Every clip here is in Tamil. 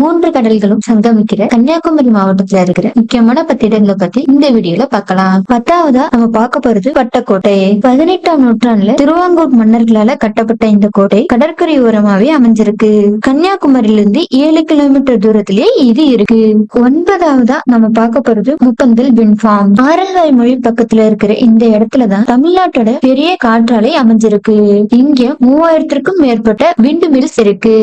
மூன்று கடல்களும் சங்கமிக்கிற கன்னியாகுமரி மாவட்டத்துல இருக்கிற முக்கியமான பத்து இடங்களை பத்தி இந்த வீடியோல பார்க்கலாம். பத்தாவதா நம்ம பார்க்க போறது பட்டக்கோட்டை பதினெட்டாம் நூற்றாண்டுல திருவாங்கூர் மன்னர்களால கட்டப்பட்ட இந்த கோட்டை கடற்கரை ஓரமாவே அமைஞ்சிருக்கு. கன்னியாகுமரியில இருந்து ஏழு கிலோமீட்டர் தூரத்திலேயே இது இருக்கு. ஒன்பதாவதா நம்ம பார்க்க போறது முப்பந்தல் வின் ஃபார்ம். ஆரல்வாய் மொழி பக்கத்துல இருக்கிற இந்த இடத்துலதான் தமிழ்நாட்டோட பெரிய காற்றாலை அமைஞ்சிருக்கு. இங்க மூவாயிரத்திற்கும் மேற்பட்ட விண்டு மில்ஸ் இருக்கு.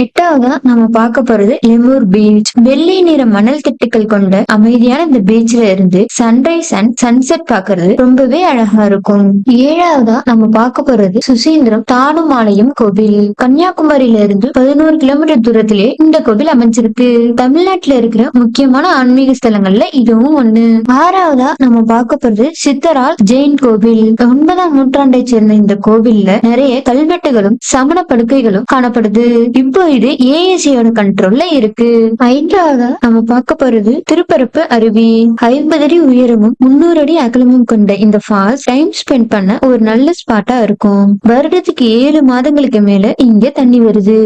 எட்டாவதா நம்ம பார்க்க போறது லெமூர் பீச் வெள்ளை நிற மணல் திட்டுக்கள் கொண்ட அமைதியான இந்த பீச்ல இருந்து சன்ரைஸ் அண்ட் சன்செட் பாக்குறது ரொம்பவே அழகா இருக்கும். ஏழாவதா நம்ம பார்க்க போறது சுசீந்திரம் தானுமாலயம் கோவில். கன்னியாகுமரியில இருந்து பதினோரு கிலோமீட்டர் தூரத்திலே இந்த கோவில் அமைஞ்சிருக்கு. தமிழ்நாட்டுல இருக்கிற முக்கியமான ஆன்மீக ஸ்தலங்கள்ல இதுவும் ஒண்ணு. ஆறாவதா நம்ம பார்க்க போறது சித்தரால் ஜெயின் கோவில். ஒன்பதாம் நூற்றாண்டை சேர்ந்த இந்த கோவில்ல நிறைய கல்வெட்டுகளும் சமண படுக்கைகளும் காணப்படுது. இப்போ இது ஏஎஸ்சியோட கண்ட்ரோல்ல இருக்கு. ஐந்தாவதா நம்ம பார்க்க போறது திருப்பரப்பு அருவி. ஐம்பது அடி உயரமும் முன்னூறு அடி அகலமும் கொண்ட இந்த ஃபால்ஸ் டைம் ஸ்பெண்ட் பண்ண ஒரு நல்ல ஸ்பாட்டா இருக்கும். வருடத்துக்கு ஏழு மாதங்களுக்கு மேல இங்க தண்ணி வருது.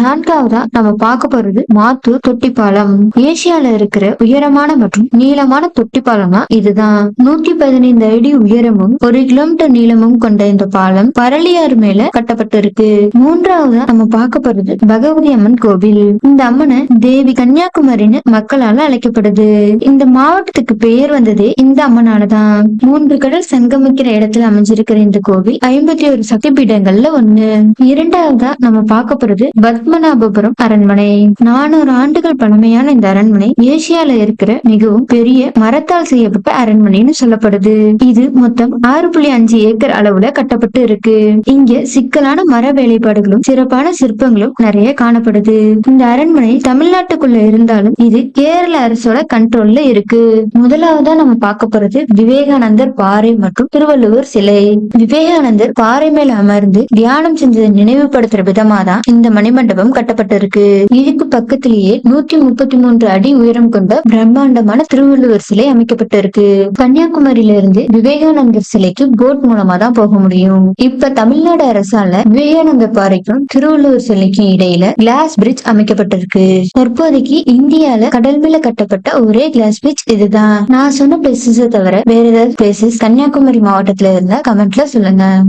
நான்காவதா நம்ம பார்க்க போறது மாத்தூர் தொட்டிப்பாலம். ஏசியால இருக்கிற உயரமான மற்றும் நீளமான தொட்டிப்பாலமா இதுதான். நூத்தி பதினைந்து அடி உயரமும் ஒரு கிலோமீட்டர் நீளமும் கொண்ட இந்த பாலம் பரளியாறு மேல கட்டப்பட்டிருக்கு. மூன்றாவதா நம்ம பார்க்க போறது பகவதி அம்மன் கோவில். இந்த அம்மனை தேவி கன்னியாகுமரின்னு மக்களால அழைக்கப்படுது. இந்த மாவட்டத்துக்கு பெயர் வந்ததே இந்த அம்மனாலதான். மூன்று கடல் சங்கமிக்கிற இடத்துல அமைஞ்சிருக்கிற இந்த கோவில் ஐம்பத்தி ஒரு சக்தி பீடங்கள்ல ஒண்ணு. இரண்டாவதா நம்ம பார்க்க போறது பத்மநாபபுரம் அரண்மனை. நானூறு ஆண்டுகள் பழமையான இந்த அரண்மனை ஏசியால இருக்கிற மிகவும் பெரிய மரத்தால் செய்யப்பட்ட அரண்மனைன்னு சொல்லப்படுது. இது மொத்தம் ஆறு புள்ளி அஞ்சு ஏக்கர் அளவுல கட்டப்பட்டு இருக்கு. இங்க சிக்கலான மர வேலைப்பாடுகளும் சிறப்பான சிற்பங்களும் நிறைய காணப்படுது. இந்த அரண்மனை தமிழ்நாட்டுக்குள்ள இருந்தாலும் இது கேரள அரசோட கண்ட்ரோல்ல இருக்கு. முதலாவதா நம்ம பார்க்க போறது விவேகானந்தர் பாறை மற்றும் திருவள்ளுவர் சிலை. விவேகானந்தர் பாறை மேல அமர்ந்து தியானம் செஞ்சதை நினைவுபடுத்துற விதமா தான் இந்த மணிமண்டபம் கட்டப்பட்டிருக்கு. இதுக்கு பக்கத்திலேயே நூத்தி முப்பத்தி மூன்று அடி உயரம் கொண்ட பிரம்மாண்டமான திருவள்ளுவர் சிலை அமைக்கப்பட்டிருக்கு. கன்னியாகுமரியில இருந்து விவேகானந்தர் சிலைக்கு போட் மூலமா தான் போக முடியும். இப்ப தமிழ்நாடு அரசால விவேகானந்தர் பாறைக்கும் திருவள்ளுவர் சிலைக்கும் இடையில கிளாஸ் பிரிட்ஜ் அமைக்கப்பட்டிருக்கு. தற்போதைக்கு இந்தியால கடல் மேல கட்டப்பட்ட ஒரே கிளாஸ் பீச் இதுதான். நான் சொன்ன பிளேசஸ் தவிர வேற ஏதாவது பிளேசஸ் கன்னியாகுமரி மாவட்டத்துல இருந்தா கமெண்ட்ல சொல்லுங்க.